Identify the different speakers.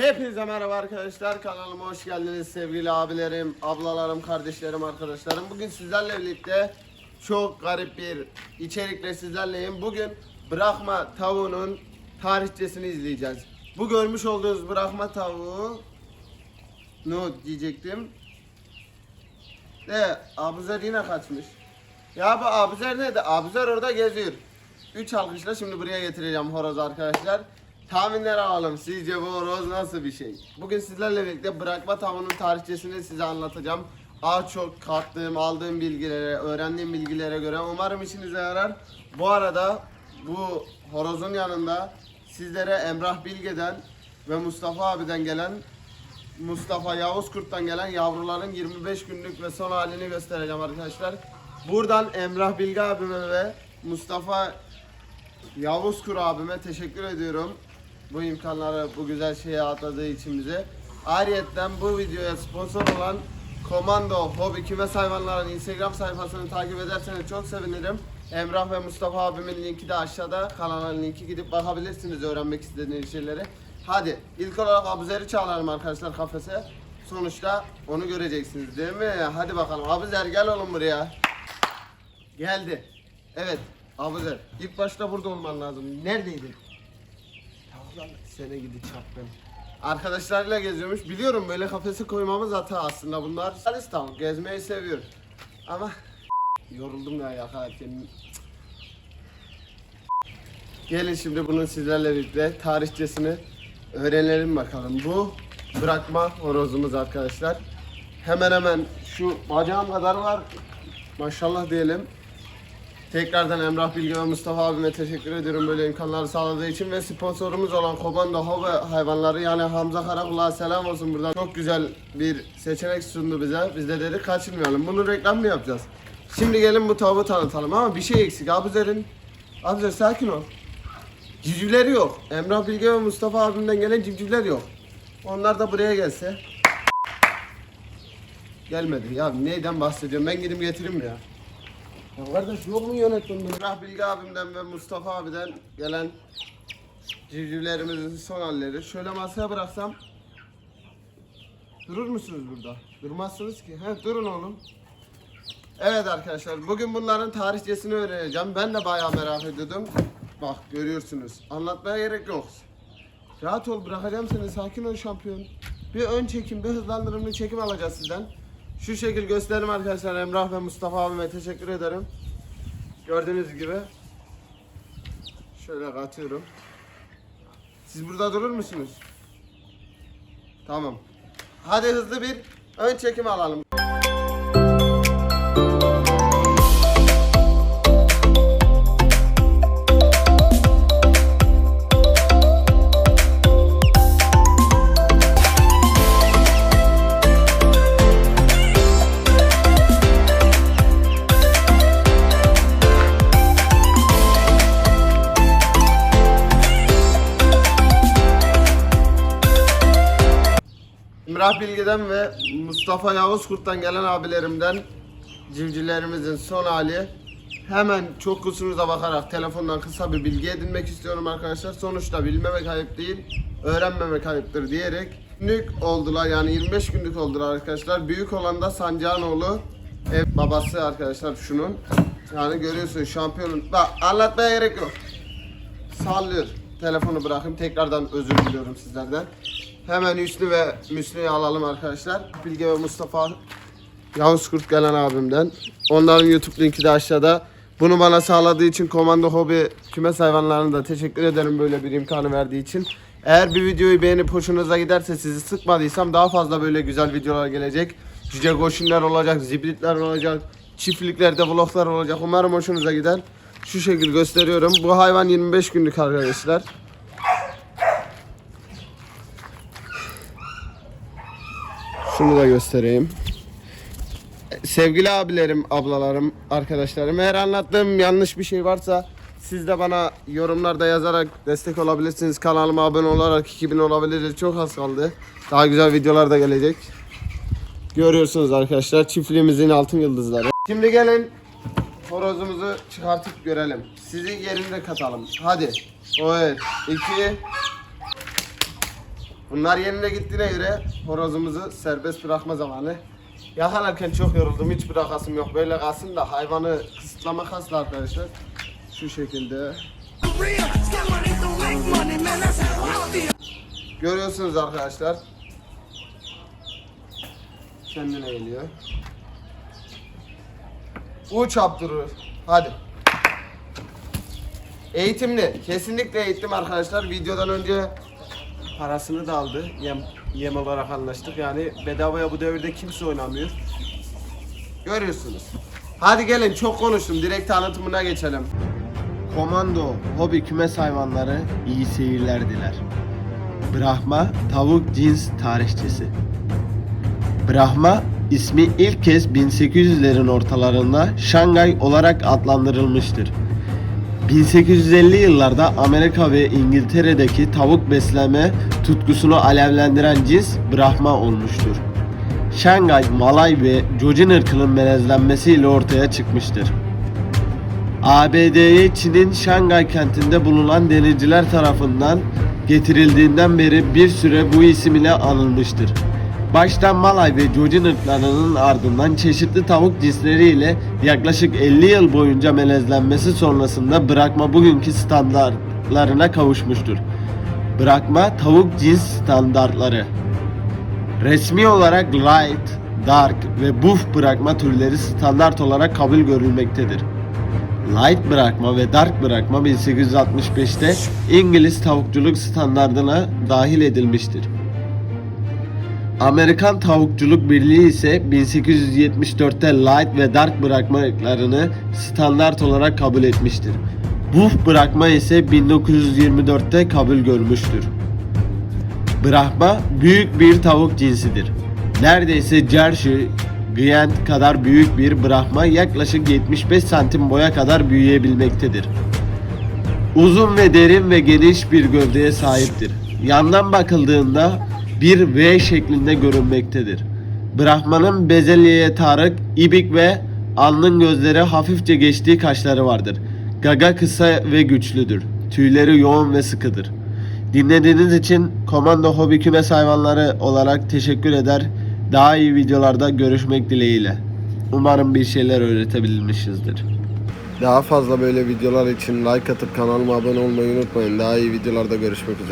Speaker 1: Hepinize merhaba arkadaşlar. Kanalıma hoş geldiniz sevgili abilerim, ablalarım, kardeşlerim, arkadaşlarım. Bugün sizlerle birlikte çok garip bir içerikle sizlerleyim. Bugün bırakma tavuğunun tarihçesini izleyeceğiz. Bu görmüş olduğunuz bırakma tavuğu ne diyecektim. De Abuzer yine kaçmış. Ya bu Abuzer nerede? Abuzer orada geziyor. 3 alkışla şimdi buraya getireceğim horoz arkadaşlar. Tahminler alalım. Sizce bu horoz nasıl bir şey? Bugün sizlerle birlikte bırakma tavuğunun tarihçesini size anlatacağım. Az çok kattığım, aldığım bilgilere, öğrendiğim bilgilere göre umarım işinize yarar. Bu arada bu horozun yanında sizlere Emrah Bilge'den ve Mustafa abiden gelen Mustafa Yavuz Kurt'tan gelen yavruların 25 günlük ve son halini göstereceğim arkadaşlar. Buradan Emrah Bilge abime ve Mustafa Yavuz Kur abime teşekkür ediyorum. Bu imkanları, bu güzel şeye atladığı için bize. Ayrıyeten bu videoya sponsor olan Komando Hobi Kümes Hayvanların Instagram sayfasını takip ederseniz çok sevinirim. Emrah ve Mustafa abimin linki de aşağıda. Kanalın linki gidip bakabilirsiniz öğrenmek istediğiniz şeyleri. Hadi ilk olarak Abuzer'i çağıralım arkadaşlar kafese. Sonuçta onu göreceksiniz değil mi? Hadi bakalım Abuzer gel oğlum buraya. Geldi. Evet Abuzer. İlk başta burada olman lazım. Neredeydin? Sene gidi çarptın. Arkadaşlarıyla geziyormuş. Biliyorum böyle kafese koymamız hata aslında bunlar. Salis tavuk gezmeyi seviyor. Ama yoruldum ya yakalarken. Gelin şimdi bunun sizlerle birlikte tarihçesini öğrenelim bakalım. Bu bırakma horozumuz arkadaşlar. Hemen hemen şu bacağım kadar var. Maşallah diyelim. Tekrardan Emrah Bilge ve Mustafa abime teşekkür ediyorum böyle imkanları sağladığı için ve sponsorumuz olan Komando Hava Hayvanları yani Hamza Karakul'a selam olsun buradan. Çok güzel bir seçenek sundu bize. Biz de dedik kaçırmayalım. Bunun reklamını yapacağız. Şimdi gelin bu tavuğu tanıtalım ama bir şey eksik. Abuzer'in Abuzer sakin ol. Civcivleri yok. Emrah Bilge ve Mustafa abimden gelen civcivler yok. Onlar da buraya gelse. Gelmedi. Ya neyden bahsediyorum? Ben gidip getireyim ya. Ya kardeş yok mu yönetmen? Emrah Bilge abimden ve Mustafa abiden gelen civcivlerimizin son halleri. Şöyle masaya bıraksam Durur musunuz burada? Durmazsınız ki. He durun oğlum. Evet arkadaşlar bugün bunların tarihçesini öğreneceğim. Ben de bayağı merak ediyordum. Bak görüyorsunuz. Anlatmaya gerek yok. Rahat ol bırakacağım seni sakin ol şampiyon. Bir ön çekim bir hızlandırımlı çekim alacağız sizden. Şu şekil gösterim arkadaşlar Emrah ve Mustafa abime teşekkür ederim. Gördüğünüz gibi. Şöyle katıyorum. Siz burada durur musunuz? Tamam. Hadi hızlı bir ön çekim alalım. Emrah Bilge'den ve Mustafa Yavuz Kurt'tan gelen abilerimden civcivlerimizin son hali. Hemen çok kusurunuza bakarak telefondan kısa bir bilgi edinmek istiyorum arkadaşlar. Sonuçta bilmemek ayıp değil, öğrenmemek ayıptır diyerek günlük oldular yani 25 günlük oldular arkadaşlar. Büyük olan da Sancağanoğlu ev babası arkadaşlar şunun. Yani görüyorsun şampiyonun. Bak anlatmaya gerek yok. Sallıyor. Telefonu bırakayım. Tekrardan özür diliyorum sizlerden. Hemen Hüsnü ve Müslü'yü alalım arkadaşlar. Bilge ve Mustafa Yavuz Kurt gelen abimden. Onların YouTube linki de aşağıda. Bunu bana sağladığı için Komando Hobi Kümes Hayvanları'na da teşekkür ederim böyle bir imkanı verdiği için. Eğer bir videoyu beğenip hoşunuza giderse sizi sıkmadıysam daha fazla böyle güzel videolar gelecek. Cüce goşinler olacak, zibritler olacak, çiftliklerde vloglar olacak. Umarım hoşunuza gider. Şu şekil gösteriyorum. Bu hayvan 25 günlük arkadaşlar. Şunu da göstereyim. Sevgili abilerim, ablalarım, arkadaşlarım eğer anlattığım yanlış bir şey varsa siz de bana yorumlarda yazarak destek olabilirsiniz. Kanalıma abone olarak 2000 olabiliriz. Çok az kaldı. Daha güzel videolar da gelecek. Görüyorsunuz arkadaşlar çiftliğimizin altın yıldızları. Şimdi gelin horozumuzu çıkartıp görelim. Sizi yerinde katalım. Hadi. Evet. 2
Speaker 2: Bunlar yerine gittiğine göre horozumuzu serbest bırakma zamanı. Yakalarken çok yoruldum. Hiç bırakasım yok. Böyle kalsın da hayvanı kısıtlamak asla arkadaşlar. Şu şekilde. Görüyorsunuz arkadaşlar. Kendine geliyor. Uç Abdurur. Hadi. Eğitimli. Kesinlikle eğitim arkadaşlar. Videodan önce parasını da aldı. Yem, yem olarak anlaştık. Yani bedavaya bu devirde kimse oynamıyor. Görüyorsunuz. Hadi gelin çok konuştum. Direkt tanıtımına geçelim. Komando, hobi kümes hayvanları iyi seyirler diler. Brahma tavuk cins tarihçesi. Brahma ismi ilk kez 1800'lerin ortalarında Şangay olarak adlandırılmıştır. 1850 yıllarda Amerika ve İngiltere'deki tavuk besleme tutkusunu alevlendiren cins Brahma olmuştur. Şangay, Malay ve Cocin ırkının melezlenmesiyle ortaya çıkmıştır. ABD'ye Çin'in Şangay kentinde bulunan denizciler tarafından getirildiğinden beri bir süre bu isim ile anılmıştır. Başta Malay ve Cocin ırklarının ardından çeşitli tavuk cinsleriyle yaklaşık 50 yıl boyunca melezlenmesi sonrasında bırakma bugünkü standartlarına kavuşmuştur. Bırakma tavuk cins standartları Resmi olarak light, dark ve buff bırakma türleri standart olarak kabul görülmektedir. Light bırakma ve dark bırakma 1865'te İngiliz tavukçuluk standardına dahil edilmiştir. Amerikan Tavukçuluk Birliği ise 1874'te light ve dark bırakma ırklarını standart olarak kabul etmiştir. Buff bırakma ise 1924'te kabul görmüştür. Brahma büyük bir tavuk cinsidir. Neredeyse Jersey Giant kadar büyük bir Brahma yaklaşık 75 santim boya kadar büyüyebilmektedir. Uzun ve derin ve geniş bir gövdeye sahiptir. Yandan bakıldığında bir V şeklinde görünmektedir. Brahmanın bezelyeye tarık, ibik ve alnın gözleri hafifçe geçtiği kaşları vardır. Gaga kısa ve güçlüdür. Tüyleri yoğun ve sıkıdır. Dinlediğiniz için Komando Hobi Kümes Hayvanları olarak teşekkür eder. Daha iyi videolarda görüşmek dileğiyle. Umarım bir şeyler öğretebilmişizdir. Daha fazla böyle videolar için like atıp kanalıma abone olmayı unutmayın. Daha iyi videolarda görüşmek üzere.